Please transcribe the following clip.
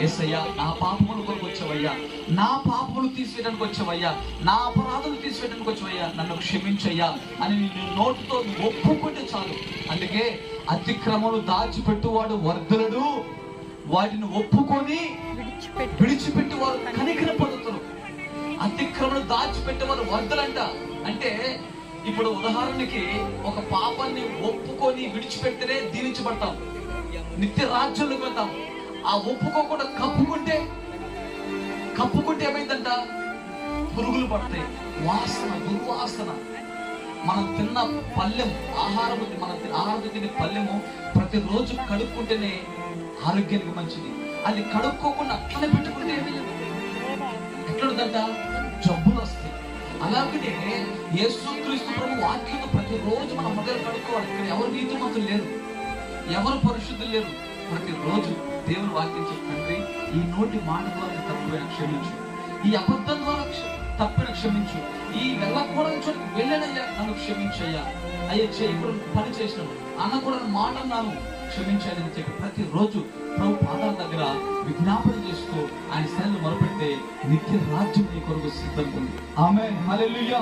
ఏసయ్యా నా పాపముల కొరకు వచ్చావయ్యా. నా పాపములు తీసివేయడానికి వచ్చావయ్యా. నా అపరాధులు తీసివేయడానికి వచ్చావయ్యా. నన్ను క్షమించయ్యా అని నేను నోటితో ఒప్పుకుంటే చాలు. అందుకే అతిక్రమలు దాచిపెట్టువాడు వర్ధలుడు వాటిని ఒప్పుకొని విడిచిపెట్టు. వారు కనికర పొందుతారు. అతిక్రమలు దాచిపెట్టేవారు వర్ధలంట అంటే ఇప్పుడు ఉదాహరణకి ఒక పాపాన్ని ఒప్పుకొని విడిచిపెడితేనే దీవించబడతాం. నిత్య రాజ్యంలోకి వెళ్తాం. ఆ ఒప్పుకోకుండా కప్పుకుంటే కప్పుకుంటే ఏమైందంట? పురుగులు పడతాయి. వాసన దుర్వాసన. మనం తిన్న పల్లెం ఆహారం మనం తి- ఆహారం తినే పల్లెము ప్రతిరోజు కడుక్కుంటేనే ఆరోగ్యానికి మంచిది. అది కడుక్కోకుండా అట్లనే పెట్టుకుంటే ఎట్లుందంట? జబ్బులు వస్తాయి. అలాగనే యేసుక్రీస్తు ప్రభు వాక్యం ప్రతిరోజు మన హృదయాలు కడుక్కోవాలి. ఇక్కడ ఎవరు నీతిమంతులు లేరు. ఎవరు పరిశుద్ధులు లేరు. ప్రతిరోజు దేవుని వాక్యం చెప్తుంది ఈ నోటి మాట ద్వారా తప్పుగా క్షమించు ఈ అబద్ధం ద్వారా క్ష- తప్పిన క్షమించు ఈ వెళ్ళకూడని చోటు వెళ్ళనయ్యా నన్ను క్షమించయ్యా. అయ్యా చే ఇప్పుడు పని చేసినాను అనకూడని మాట అన్నాను క్షమించాలని చెప్పి ప్రతిరోజు ప్రభు పాదాల దగ్గర విజ్ఞాపన చేస్తూ ఆయన శైలి మొరపెడితే నిత్య రాజ్యం నీ కొరకు సిద్ధం ఉంది. ఆమె హల్లెలూయా.